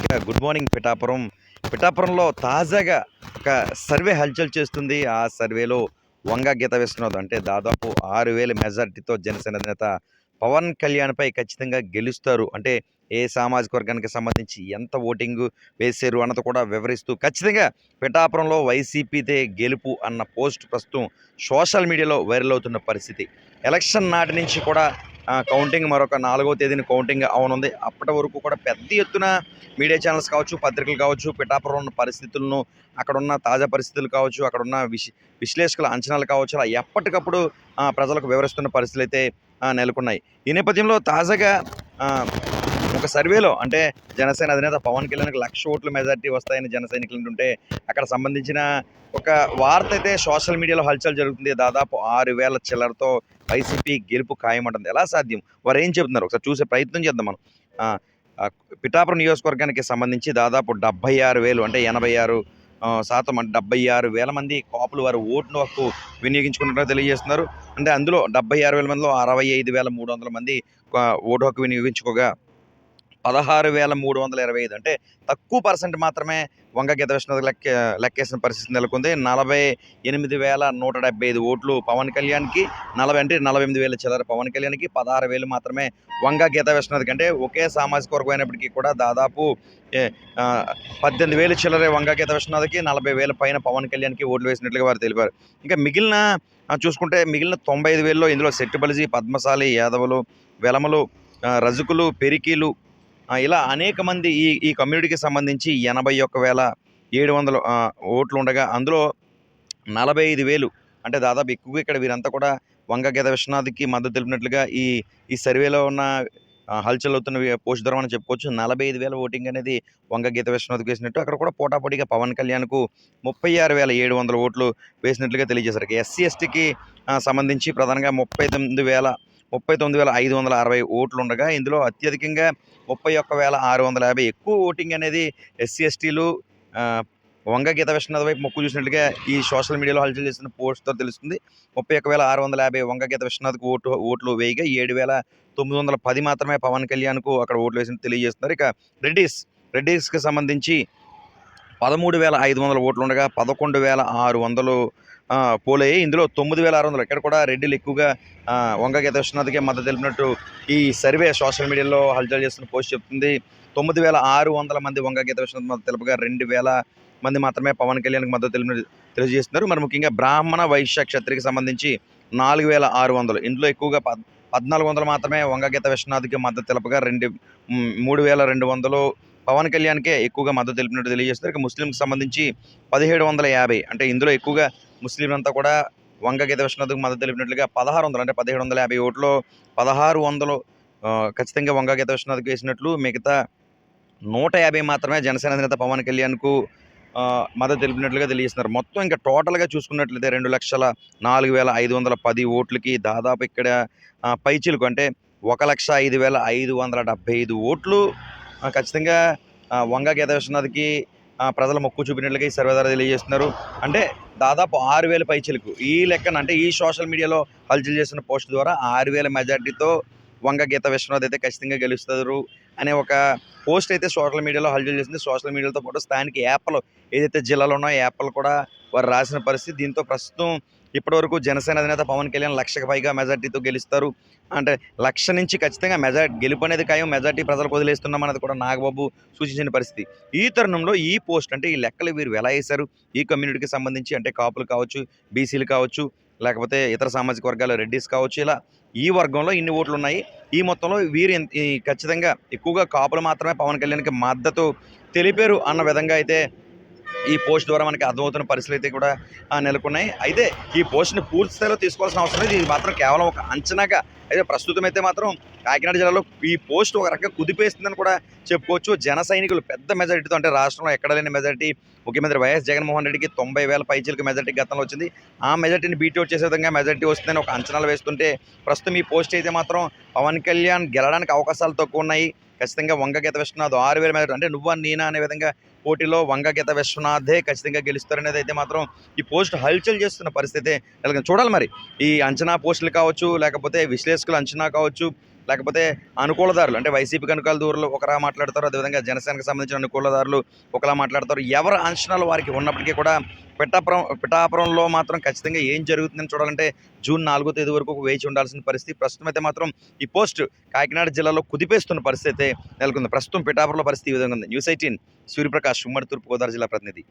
ఇక good morning Pithapuram. పిఠాపురంలో తాజాగా ఒక సర్వే హల్చల్ చేస్తుంది. ఆ సర్వేలో వంగ గీత విశ్వనాథ్ అంటే దాదాపు ఆరు వేల మెజార్టీతో జనసేన నేత పవన్ కళ్యాణ్పై ఖచ్చితంగా గెలుస్తారు. అంటే ఏ సామాజిక వర్గానికి సంబంధించి ఎంత ఓటింగ్ వేశారు అన్నది కూడా వివరిస్తూ ఖచ్చితంగా పిఠాపురంలో వైసీపీదే గెలుపు అన్న పోస్ట్ ప్రస్తుతం సోషల్ మీడియాలో వైరల్ అవుతున్న పరిస్థితి. ఎలక్షన్ నాటి నుంచి కూడా కౌంటింగ్ మరొక నాలుగో తేదీని కౌంటింగ్ అవనుంది. అప్పటి వరకు కూడా పెద్ద ఎత్తున మీడియా ఛానల్స్ కావచ్చు పత్రికలు కావచ్చు పిఠాపురం ఉన్న పరిస్థితులను అక్కడ ఉన్న తాజా పరిస్థితులు కావచ్చు అక్కడ ఉన్న విశ్ విశ్లేషకుల అంచనాలు కావచ్చు అలా ఎప్పటికప్పుడు ప్రజలకు వివరిస్తున్న పరిస్థితులు అయితే నెలకొన్నాయి. ఈ నేపథ్యంలో తాజాగా ఒక సర్వేలో అంటే జనసేన అధినేత పవన్ కళ్యాణ్కి లక్ష ఓట్ల మెజార్టీ వస్తాయని జన సైనికులు అక్కడ సంబంధించిన ఒక వార్త అయితే సోషల్ మీడియాలో హల్చల్ జరుగుతుంది. దాదాపు ఆరు వేల చిల్లరతో వైసీపీ గెలుపు ఖాయమంటుంది. ఎలా సాధ్యం? వారు ఏం చెబుతున్నారు? ఒకసారి చూసే ప్రయత్నం చేద్దాం మనం. పిఠాపురం నియోజకవర్గానికి సంబంధించి దాదాపు డెబ్బై ఆరు వేలు అంటే ఎనభై ఆరు శాతం అంటే డెబ్బై ఆరు వేల మంది కాపులు వారు ఓటును హక్కు వినియోగించుకున్నట్లు తెలియజేస్తున్నారు. అంటే అందులో డెబ్బై ఆరు వేల మందిలో అరవై ఐదు వేల మూడు వందల మంది ఓటు హక్కు వినియోగించుకోగా పదహారు వేల మూడు వందల ఇరవై ఐదు. అంటే తక్కువ పర్సెంట్ మాత్రమే వంగ గీత విష్ణు లెక్క లెక్కేసిన పరిస్థితి నెలకొంది. నలభై ఎనిమిది వేల నూట డెబ్బై ఐదు ఓట్లు పవన్ కళ్యాణ్కి నలభై అంటే నలభై ఎనిమిది వేల చిల్లర పవన్ కళ్యాణ్కి పదహారు వేలు మాత్రమే వంగ గీత విశ్వనాథ్కి అంటే ఒకే సామాజిక వర్గం అయినప్పటికీ కూడా దాదాపు పద్దెనిమిది వేలు చిల్లర వంగ గీత విశ్వనాథ్కి నలభై వేల పైన పవన్ కళ్యాణ్కి ఓట్లు వేసినట్లుగా వారు తెలిపారు. ఇంకా మిగిలిన చూసుకుంటే మిగిలిన తొంభై ఐదు వేల్లో ఇందులో సెట్టుబలిజీ పద్మశాలి యాదవులు వెలమలు రజకులు పెరికీలు ఇలా అనేక మంది ఈ ఈ కమ్యూనిటీకి సంబంధించి ఎనభై ఒక్క వేల ఏడు వందల ఓట్లు ఉండగా అందులో నలభై ఐదు వేలు అంటే దాదాపు ఎక్కువగా ఇక్కడ వీరంతా కూడా వంగ గీత విశ్వనాథ్కి మద్దతు తెలిపినట్లుగా ఈ ఈ సర్వేలో ఉన్న హల్చల్ అవుతున్న పోస్ట్ అని చెప్పుకోవచ్చు. నలభై ఐదు వేల ఓటింగ్ అనేది వంగ గీత విశ్వనాథ్కి వేసినట్టు అక్కడ కూడా పోటాపోటీగా పవన్ కళ్యాణ్కు ముప్పై ఆరు వేల ఏడు వందల ఓట్లు వేసినట్లుగా తెలియజేశారు. ఎస్సీ ఎస్టీకి సంబంధించి ప్రధానంగా ముప్పై తొమ్మిది వేల ముప్పై తొమ్మిది వేల ఐదు వందల అరవై ఓట్లు ఉండగా ఇందులో అత్యధికంగా ముప్పై ఒక్క వేల ఆరు వందల యాభై ఎక్కువ ఓటింగ్ అనేది ఎస్సీ ఎస్టీలు వంగ గీత విశ్వనాథ్ వైపు మొక్కు చూసినట్టుగా ఈ సోషల్ మీడియాలో హల్చల్ చేసిన పోస్ట్తో తెలుస్తుంది. ముప్పై ఒక్క వేల ఆరు వందల యాభై వంగ గీత విశ్వనాథ్కు ఓటు ఓట్లు వేయగా ఏడు వేల తొమ్మిది వందల పది మాత్రమే పవన్ కళ్యాణ్కు అక్కడ ఓట్లు వేసినట్టు తెలియజేస్తున్నారు. ఇక రెడ్డిస్ రెడ్డిస్కి సంబంధించి పదమూడు వేల ఐదు వందల ఓట్లు ఉండగా పదకొండు వేల ఆరు వందలు పోలయ్యాయి ఇందులో తొమ్మిది వేల ఆరు వందలు. ఇక్కడ కూడా రెడ్డిలు ఎక్కువగా ఆ, వంగ విశ్వనాథ్కే మద్దతు తెలిపినట్టు ఈ సర్వే సోషల్ మీడియాలో హల్చల్ చేస్తున్న పోస్ట్ చెప్తుంది. తొమ్మిది వేల ఆరు వందల మంది వంగ గీత విశ్వనాథ్ మద్దతు తెలుపగా రెండు వేల మంది మాత్రమే పవన్ కళ్యాణ్కి మద్దతు తెలిపినట్టు తెలియజేస్తున్నారు. మరి ముఖ్యంగా బ్రాహ్మణ వైశ్య క్షత్రికి సంబంధించి నాలుగు వేల ఆరు వందలు. ఇందులో ఎక్కువగా పద్ పద్నాలుగు వందలు మాత్రమే వంగ గీత విశ్వనాథ్కి మద్దతు తెలపగా రెండు మూడు వేల రెండు వందలు పవన్ కళ్యాణ్కే ఎక్కువగా మద్దతు తెలిపినట్టు తెలియజేస్తున్నారు. ఇక ముస్లింకి సంబంధించి పదిహేడు వందల యాభై. అంటే ఇందులో ఎక్కువగా ముస్లింలంతా కూడా వంగ గీత విశ్వనాథ్కి మద్దతు తెలిపినట్లుగా పదహారు వందలు అంటే పదిహేడు వందల యాభై ఓట్లు పదహారు వందలు ఖచ్చితంగా వంగ గీత విశ్వనాథ్కి వేసినట్లు మిగతా నూట యాభై మాత్రమే జనసేన అధినేత పవన్ కళ్యాణ్కు మద్దతు తెలిపినట్లుగా తెలియజేస్తున్నారు. మొత్తం ఇంకా టోటల్గా చూసుకున్నట్లయితే రెండు లక్షల నాలుగు వేల ఐదు వందల పది ఓట్లకి దాదాపు ఇక్కడ పైచీలకు పైచిలకు అంటే ఒక లక్ష ఐదు వేల ఐదు వందల డెబ్బై ఐదు ఓట్లు ఖచ్చితంగా వంగ గీత విశ్వనాథ్కి ప్రజల మొక్కు చూపినట్లుగా ఈ సర్వే ద్వారా తెలియజేస్తున్నారు. అంటే దాదాపు ఆరు వేల పైచలకు ఈ లెక్కన అంటే ఈ సోషల్ మీడియాలో హల్చల్ చేసిన పోస్ట్ ద్వారా ఆరు వేల మెజార్టీతో వంగ గీత విశ్వనాథ్ అయితే ఖచ్చితంగా గెలుస్తారు అనే ఒక పోస్ట్ అయితే సోషల్ మీడియాలో హల్చల్ చేసింది. సోషల్ మీడియాతో పాటు స్థానిక యాప్లు ఏదైతే జిల్లాలో ఉన్నాయో యాప్లు కూడా వారు రాసిన పరిస్థితి. దీంతో ప్రస్తుతం ఇప్పటివరకు జనసేన అధినేత పవన్ కళ్యాణ్ లక్షకు పైగా మెజార్టీతో గెలుస్తారు. అంటే లక్ష నుంచి ఖచ్చితంగా మెజార్టీ గెలుపు అనేది ఖాయం మెజార్టీ ప్రజలకు వదిలేస్తున్నాం కూడా నాగబాబు సూచించిన పరిస్థితి. ఈ తరుణంలో ఈ పోస్ట్ అంటే ఈ లెక్కలు వీరు ఎలా వేశారు? ఈ కమ్యూనిటీకి సంబంధించి అంటే కాపులు కావచ్చు బీసీలు కావచ్చు లేకపోతే ఇతర సామాజిక వర్గాల రెడ్డిస్ కావచ్చు ఇలా ఈ వర్గంలో ఇన్ని ఓట్లు ఉన్నాయి. ఈ మొత్తంలో వీరు ఈ ఖచ్చితంగా ఎక్కువగా కాపులు మాత్రమే పవన్ కళ్యాణ్కి మద్దతు తెలిపారు అన్న విధంగా అయితే ఈ పోస్ట్ ద్వారా మనకి అర్థమవుతున్న పరిస్థితులు అయితే కూడా నెలకొన్నాయి. అయితే ఈ పోస్ట్ని పూర్తి స్థాయిలో తీసుకోవాల్సిన అవసరం లేదు. ఇది మాత్రం కేవలం ఒక అంచనాగా అయితే ప్రస్తుతం అయితే మాత్రం కాకినాడ జిల్లాలో ఈ పోస్ట్ ఒక రకంగా కుదిపేస్తుందని కూడా చెప్పుకోవచ్చు. జన సైనికులు పెద్ద మెజారిటీతో అంటే రాష్ట్రంలో ఎక్కడ లేని మెజారిటీ ముఖ్యమంత్రి వైఎస్ జగన్మోహన్ రెడ్డికి తొంభై వేల పైచీలకు మెజారిటీ గతంలో వచ్చింది. ఆ మెజారిటీని బీట్అవుట్ చేసే విధంగా మెజారిటీ వస్తుందని ఒక అంచనాలు వేస్తుంటే ప్రస్తుతం ఈ పోస్ట్ అయితే మాత్రం పవన్ కళ్యాణ్ గెలడానికి అవకాశాలు తక్కువ ఉన్నాయి. ఖచ్చితంగా వంగ గీత విశ్వనాథ్ ఆరు వేల మెజారిటీ అంటే నువ్వా నేనా అనే విధంగా పోటీలో వంగ గీత విశ్వనాథే ఖచ్చితంగా గెలుస్తారనేది అయితే మాత్రం ఈ పోస్ట్ హల్చల్ చేస్తున్న పరిస్థితి నెలకొని చూడాలి మరి. ఈ అంచనా పోస్టులు కావచ్చు లేకపోతే విశ్లేషకుల అంచనా కావచ్చు లేకపోతే అనుకూలదారులు అంటే వైసీపీకి అనుకూల దూరంలో ఒకలా మాట్లాడతారు అదేవిధంగా జనసేనకు సంబంధించిన అనుకూలదారులు ఒకలా మాట్లాడతారు ఎవరి అంచనాలు వారికి ఉన్నప్పటికీ కూడా పిఠాపురం పిఠాపురంలో మాత్రం ఖచ్చితంగా ఏం జరుగుతుందని చూడాలంటే జూన్ నాలుగో తేదీ వరకు వేచి ఉండాల్సిన పరిస్థితి. ప్రస్తుతం అయితే మాత్రం ఈ పోస్ట్ కాకినాడ జిల్లాలో కుదిపేస్తున్న పరిస్థితి అయితే నెలకొంది. ప్రస్తుతం పిఠాపురంలో పరిస్థితి ఈ విధంగా ఉంది. న్యూస్ ఎయిటీన్ సూర్యప్రకాష్ ఉమ్మడి తూర్పుగోదావరి జిల్లా ప్రతినిధి.